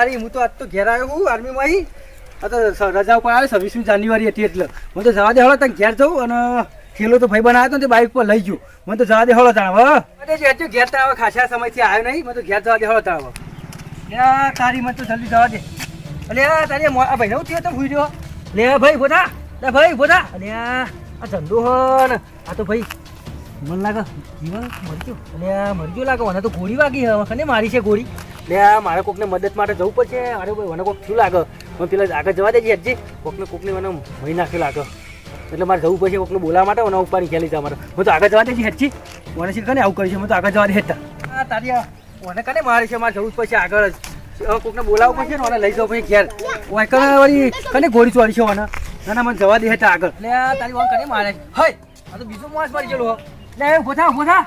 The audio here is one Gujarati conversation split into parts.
તારી, હું તો આજ તો ઘેર આવ્યો હું આર્મીમાં આવી આ તો રજા ઉપર આવ્યો છવ્વીસમી જાન્યુઆરી હતી એટલે. હું તો જવા દે હળો, તને ઘેર જવું અને ખેલો તો ભાઈ બનાવ્યો તો તે બાઇક પર લઈ ગયો. મને તો જવા દે હળો તાણ હવે ઘેર તાણ ખાસા સમયથી આવ્યો નહીં, મને તો ઘેર જવા દે હળો તાણ, હવે. તારી મને તો જલ્દી જવા દે. અલે આ તારી આ ભાઈ નવું થયો તો ભૂઈ રહ્યો? લે, ભાઈ બોધા લે, ભાઈ બોધા અને આ ધંધો હો ને. આ તો ભાઈ, મને લાગે જીવન મરી ગયો. અલે મરી ગયો લાગે, મને તો ગોળી વાગી હવે ખને મારી છે ગોળી. લે, મારે કોકને મદદ માટે જવું પડશે. અરે ભાઈ, મને કોક થયું લાગે. મને પેલા આગળ જવા દેજે હજી કોકને કોકને મને મહી નાખ્યું લાગે. એટલે મારે જવું પડશે કોકને બોલાવવા માટે મને ઉપર ખેલી જા મારે હું તો આગળ જવા દેજે હજી મને શીખ ને આવું કર્યું હું તો આગળ જવા દે હેઠા તારી મને કને મારે છે? મારે જવું જ પડશે આગળ જ. કોકને બોલાવવું પડશે ને, મને લઈ જવું પછી ઘેર. કને વળી કને ગોળી ચોરી છે મને? ના ના, મને જવા દે હેઠા આગળ. લે તારી વાંક કને મારે. હય, આ તો બીજું માણસ મારી ગયેલો લે ઊભો થા.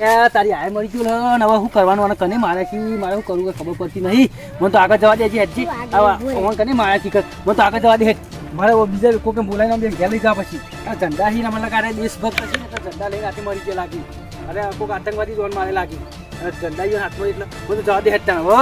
એ તારી આય મરી ગયું ને હવે શું કરવાનું? અને કને મારે છે મારે શું કરવું ખબર પડતી નહીં. મને તો આગળ જવા દે હજી હેઠી આવા કને મારે છે મને તો આગળ જવા દે હેઠ મારે હવે બીજા કોકે બોલાવીને અમને ઘેર લઈ જા પછી. આ ઝંડા હી મને કાઢે દેશભક્ત છે ને ઝંડા લઈને હાથે મરી ગયા લાગી. અરે કોઈક આતંકવાદી જોન મારે લાગી. ધંધા ઝંડા હાથમાં એટલે બધું જવા દે હેઠ હો.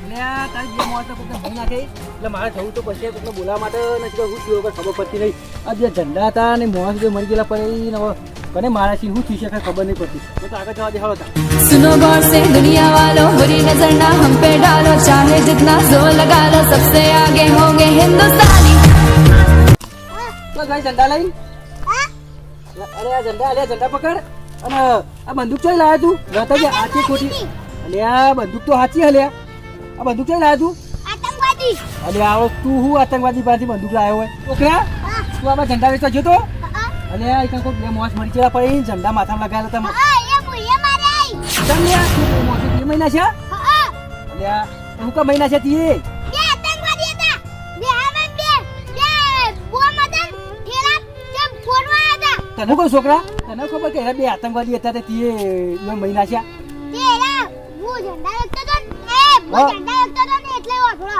એટલે તારી જે મોત ભણી નાખે એટલે મારે જવું તો પછી કોકને બોલાવવા માટે નથી હું થયું ખબર પડતી નહીં. આ જે ઝંડા હતા ને મોસ જે મરી ગયેલા પછી ને હવે કને મારા છે શું થયું છે કઈ ખબર નહીં પડતી હું તો આગળ જવા દે હળો તા सुनो गौर से दुनिया वालों बुरी नजर ना हम पे डालो चाहे जितना जोर लगा लो सबसे आगे होंगे हिंदुस्तानी બસ ભાઈ ઝંડા લઈ અરે આ ઝંડા અરે આ ઝંડા પકડ અને આ બંદૂક ચોઈ લાવ્યા તું રતા જે આચી ખોટી અલે આ બંદૂક તો સાચી હલે આ બંદૂક ચોઈ લાવ્યા તું આતંકવાદી અલે આવો તું હું આતંકવાદી પાસેથી બંદૂક લાવ્યો હોય છોકરા તું આમાં ઝંડા વેચવા જતો અલે આ એક કોઈ બે મોસ મરી ચેલા પડી ઝંડા માથામાં લગાવેલા તમે હા એ મુએ મારે આઈ. તમને આ શું મોસે બે મહિના છે? હા. અલે આ હું કા મહિના છે તીએ બે આતંકવાદી હતા. બે આમાં બે. બે બો મદન ઠેલા તે ફોડવા હતા. તને કોઈ છોકરા? તને ખબર કે બે આતંકવાદી હતા તે તીએ બે મહિના છે? તેરા હું ઝંડા લગતો તો એ હું. ઝંડા લગતો તો ને એટલે ઓઠળો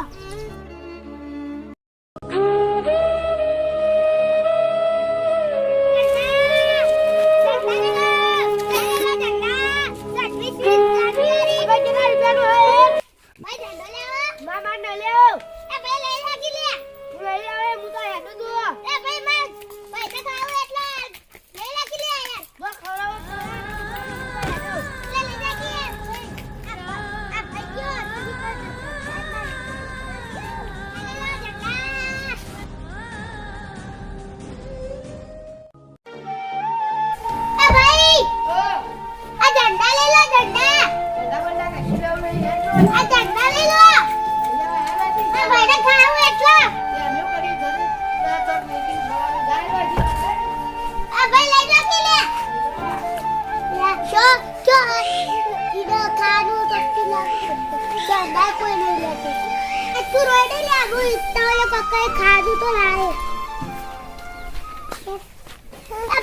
ખાધું તો લાવે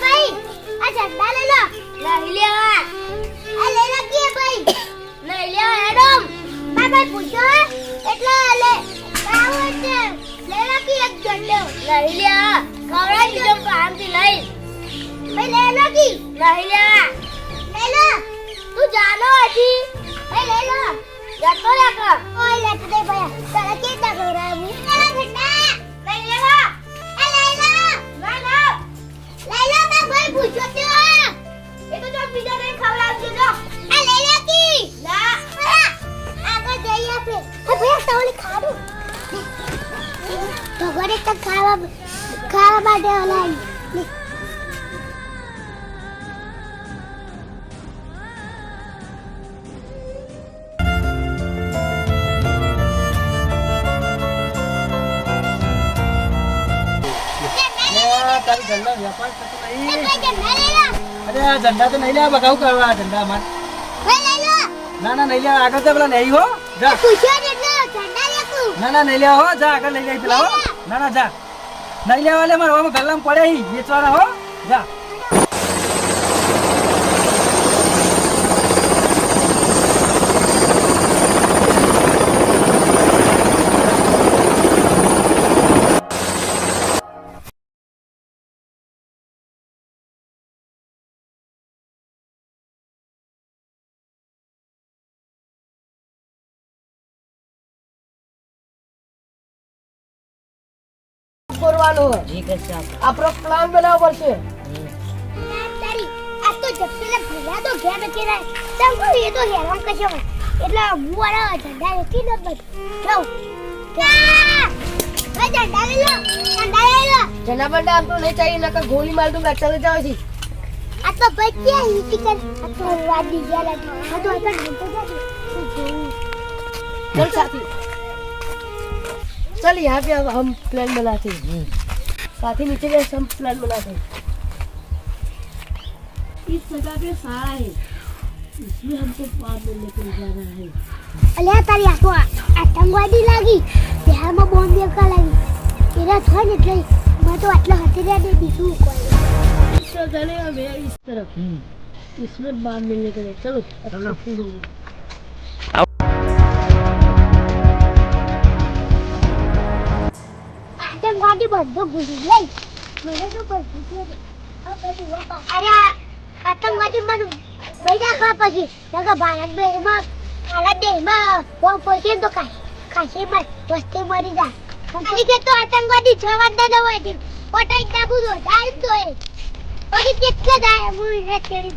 ભાઈ આ ઝંડા લઈ લેવા લઈ લો તું જાનો હજી. ભાઈ લઈ લો જતો રે કા ઓય લેતો દે ભાઈ. તારે કે તા ખવડાવું લઈ લઈ લેવા. એ લઈ લો ના ના. લઈ લો મેં ભાઈ પૂછ્યો તો એ તો જો બીજા ને ખવડાવજો જો. આ લઈ લે કી? ના. આગળ જઈએ આપણે. હે ભૈયા તવલી ખાડું તો ખાવા ખાવા માટે ઓલાઈ અરે તારી થતો નહીં. લો. અરે તો નહીં લેવા બગાવ કરવા લઈ લો. ના ના નહીં લેવા આગળ તો પેલા નહીં હો. જા. ને ના નહીં લેવા હો. જા આગળ લઈ જાય પેલા હો. ના ના જા. નહીં લેવા લે મારા ગલ્લામાં પડે હી વેચવાના હો. જા. સાફ કરવાનો આપણો? પ્લાન બનાવવો પડશે આ ગોલી માર દઉં ચલે જાવ છી. આ તો બચ્યા સાથી. चल यहाँ पे अब हम प्लान बनाते हैं साथी नीचे गए हम प्लान बनाते हैं इस जगह पे सारा है इसमें हमको पाप मिलने को जाना है અલ્યા તારી આ તો આતંકવાદી લાગી બિહારમાં બોમ્બ દેખા લાગી એના થાય ને એટલે મેં તો આટલા હથેળિયા દે બીજું કોઈ इसका जलेगा मेरा इस तरफ इसमें बाप मिलने को नहीं चलो चलो બધો ભૂલી લઈ મને તો બધું છે. અરે આતંકવાદી મને પૈસા ખા પછી. મરી જાય. અને કે તો આતંકવાદી જવાબદાર ન હોય તે પટાઈ નાખું તો જાય જ તો એ. પછી કેટલા જાય હું એને તેડી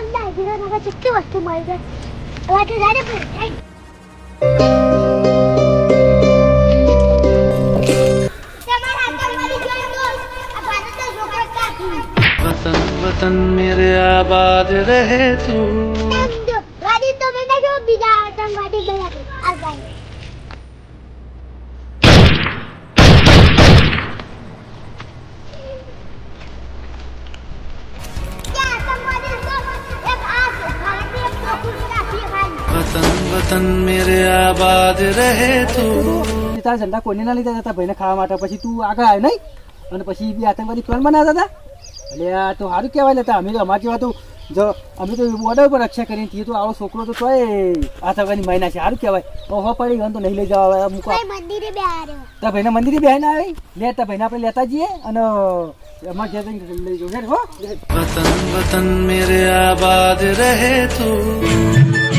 ಒಂದೇ ಆಗಿರೋ ನಮಗೆ ಚಿಕ್ಕ ವಸ್ತು ಮಾಡಿದೆ ಅವತ್ತು ನಾನು ಬರ್ತೀನಿ वतन वतन मेरे आबाद रहे तू વતન મેરે આબાદ રહે તું. તારા સંડા કોઈને ના લીધા હતા ભાઈને ખાવા માટે પછી તું આગળ આવ્યો નહીં? અને પછી બી આતંકવાદી પ્લાન બનાવતા હતા? એટલે આ તો સારું કહેવાય લેતા અમે તો અમારી જેવા તો જો અમે તો બોર્ડર પર રક્ષા કરી છીએ તો આવો છોકરો તો તોય આતંકવાદી મહિના છે સારું કહેવાય. ઓહો પડી ગયો તો નહીં લઈ જવા મૂકો. મંદિરે બે તા ભાઈને મંદિરે બે ના આવી? લે તા ભાઈને આપણે લેતા જઈએ અને અમારે જ્યાં જઈને લઈ જવું હો. વતન વતન મેરે આબાદ રહે તું.